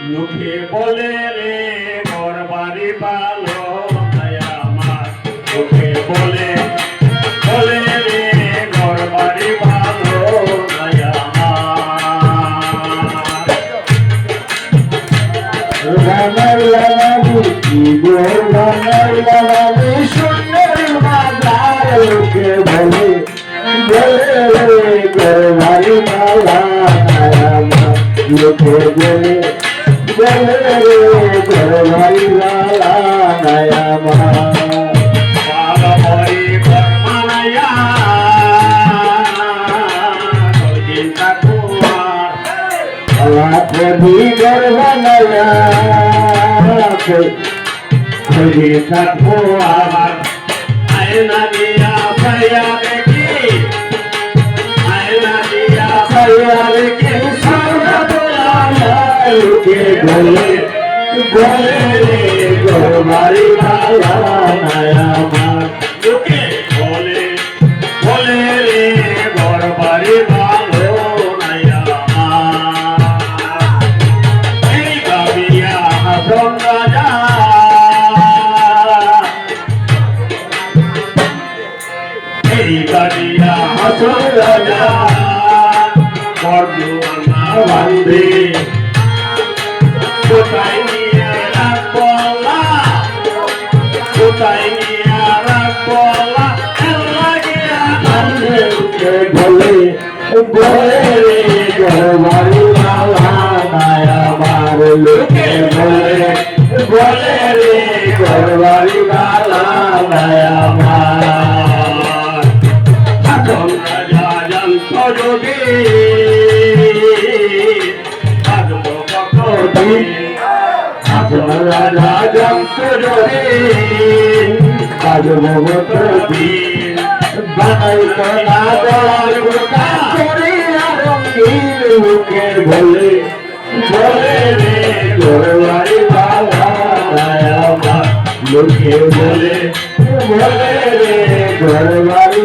লোকে বলে রে বাড়ি ভালো তাই আমার। লোকে বলে বলে রে ঘর বাড়ি ভালো সুন্দর মাদার আমার। লোকে বলে থাকব আমার আয়না দিয়া লোকে বলে বলে রে গরবারি মালা আমার লোকে বলে বলে রে ঘর বাড়ি ভালো নাই আমার এই গাবিয়া হাসন রাজা এই গাবিয়া হাসন রাজা বর্ণনা বান্ধে কোথায় নিয়ে রাখব? কোথায় নিয়ে রাখব বলে বলে রে মালা আমার লোকে বলে বলে রে গরবারি মালা আমার। এখন রাজা জানত যদি, থাকব কতদিন? আপনার রাজা জন্ত যদি কাজভবতী বানাই কনা দল গোটা করে বলে বলে রে গরবারি মালা লোকে বলে বলে রে গরবারি